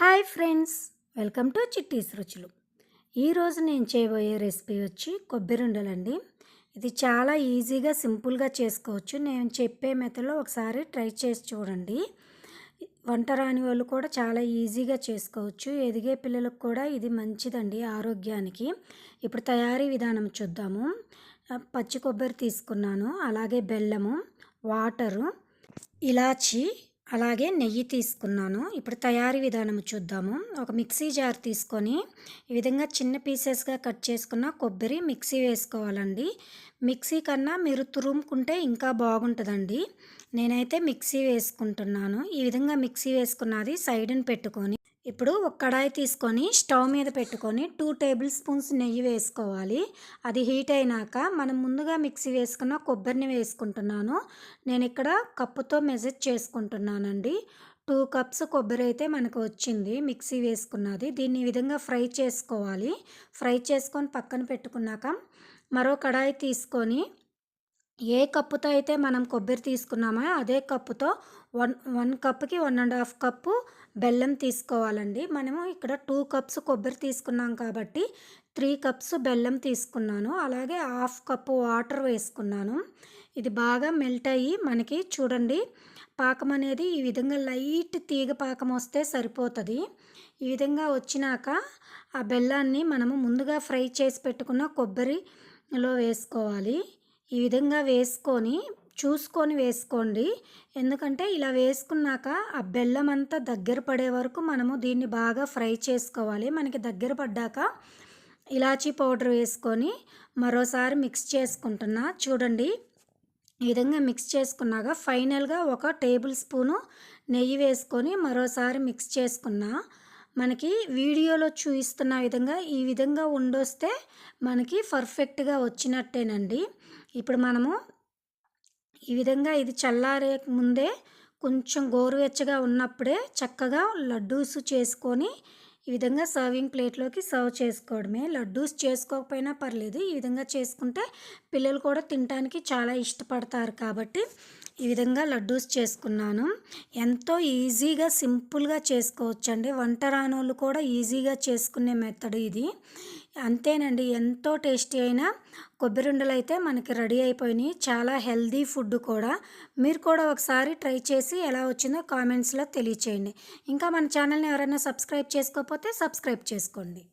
Hi friends welcome to Chitti's రుచులు. ఈరోజు నేను చేయబోయే రెసిపీ వచ్చి కొబ్బరి ఉండలండి. ఇది చాలా ఈజీగా సింపుల్గా చేసుకోవచ్చు. నేను చెప్పే మెథడ్లో ఒకసారి ట్రై చేసి చూడండి. వంట రాని వాళ్ళు కూడా చాలా ఈజీగా చేసుకోవచ్చు. ఎదిగే పిల్లలకు కూడా ఇది మంచిదండి ఆరోగ్యానికి. ఇప్పుడు తయారీ విధానం చూద్దాము. పచ్చి కొబ్బరి తీసుకున్నాను అలాగే బెల్లము వాటరు ఇలాచి అలాగే నెయ్యి తీసుకున్నాను. ఇప్పుడు తయారీ విధానం చూద్దాము. ఒక మిక్సీ జార్ తీసుకొని ఈ విధంగా చిన్న పీసెస్గా కట్ చేసుకున్న కొబ్బరి మిక్సీ వేసుకోవాలండి. మిక్సీ కన్నా మీరు తురుముకుంటే ఇంకా బాగుంటుందండి. నేనైతే మిక్సీ వేసుకుంటున్నాను. ఈ విధంగా మిక్సీ వేసుకున్నది సైడ్ని పెట్టుకొని ఇప్పుడు ఒక కడాయి తీసుకొని స్టవ్ మీద పెట్టుకొని టూ టేబుల్ స్పూన్స్ నెయ్యి వేసుకోవాలి. అది హీట్ అయినాక మనం ముందుగా మిక్సీ వేసుకున్న కొబ్బరిని వేసుకుంటున్నాను. నేను ఇక్కడ కప్పుతో మెజర్ చేసుకుంటున్నానండి. టూ కప్స్ కొబ్బరి అయితే మనకు వచ్చింది మిక్సీ వేసుకున్నది. దీన్ని ఈ విధంగా ఫ్రై చేసుకోవాలి. ఫ్రై చేసుకొని పక్కన పెట్టుకున్నాక మరో కడాయి తీసుకొని ఏ కప్పుతో అయితే మనం కొబ్బరి తీసుకున్నామో అదే కప్పుతో వన్ వన్ కప్కి వన్ అండ్ హాఫ్ కప్పు బెల్లం తీసుకోవాలండి. మనము ఇక్కడ టూ కప్స్ కొబ్బరి తీసుకున్నాం కాబట్టి త్రీ కప్స్ బెల్లం తీసుకున్నాను. అలాగే హాఫ్ కప్పు వాటర్ వేసుకున్నాను. ఇది బాగా మెల్ట్ అయ్యి మనకి చూడండి పాకం అనేది ఈ విధంగా లైట్ తీగ పాకం వస్తే సరిపోతుంది. ఈ విధంగా వచ్చినాక ఆ బెల్లాన్ని మనము ముందుగా ఫ్రై చేసి పెట్టుకున్న కొబ్బరిలో వేసుకోవాలి. ఈ విధంగా వేసుకొని చూసుకొని వేసుకోండి. ఎందుకంటే ఇలా వేసుకున్నాక ఆ బెల్లం అంతా దగ్గర పడే వరకు మనము దీన్ని బాగా ఫ్రై చేసుకోవాలి. మనకి దగ్గర పడ్డాక ఇలాచీ పౌడర్ వేసుకొని మరోసారి మిక్స్ చేసుకుంటున్నా. చూడండి ఈ విధంగా మిక్స్ చేసుకున్నాక ఫైనల్గా ఒక టేబుల్ స్పూను నెయ్యి వేసుకొని మరోసారి మిక్స్ చేసుకున్నా. మనకి వీడియోలో చూపిస్తున్న విధంగా ఈ విధంగా ఉండొస్తే మనకి పర్ఫెక్ట్గా వచ్చినట్టేనండి. ఇప్పుడు మనము ఈ విధంగా ఇది చల్లారే ముందే కొంచెం గోరువెచ్చగా ఉన్నప్పుడే చక్కగా లడ్డూస్ చేసుకొని ఈ విధంగా సర్వింగ్ ప్లేట్లోకి సర్వ్ చేసుకోవడమే. లడ్డూస్ చేసుకోకపోయినా పర్లేదు. ఈ విధంగా చేసుకుంటే పిల్లలు కూడా తినడానికి చాలా ఇష్టపడతారు కాబట్టి ఈ విధంగా లడ్డూస్ చేసుకున్నాను. ఎంతో ఈజీగా సింపుల్గా చేసుకోవచ్చండి. వంట రానోళ్ళు కూడా ఈజీగా చేసుకునే మెథడ్ ఇది. అంతేనండి. ఎంతో టేస్టీ అయిన కొబ్బరిఉండలు అయితే మనకి రెడీ అయిపోయినాయి. చాలా హెల్దీ ఫుడ్ కూడా. మీరు కూడా ఒకసారి ట్రై చేసి ఎలా వచ్చిందో కామెంట్స్లో తెలియచేయండి. ఇంకా మన ఛానల్ని ఎవరైనా సబ్స్క్రైబ్ చేసుకోకపోతే సబ్స్క్రైబ్ చేసుకోండి.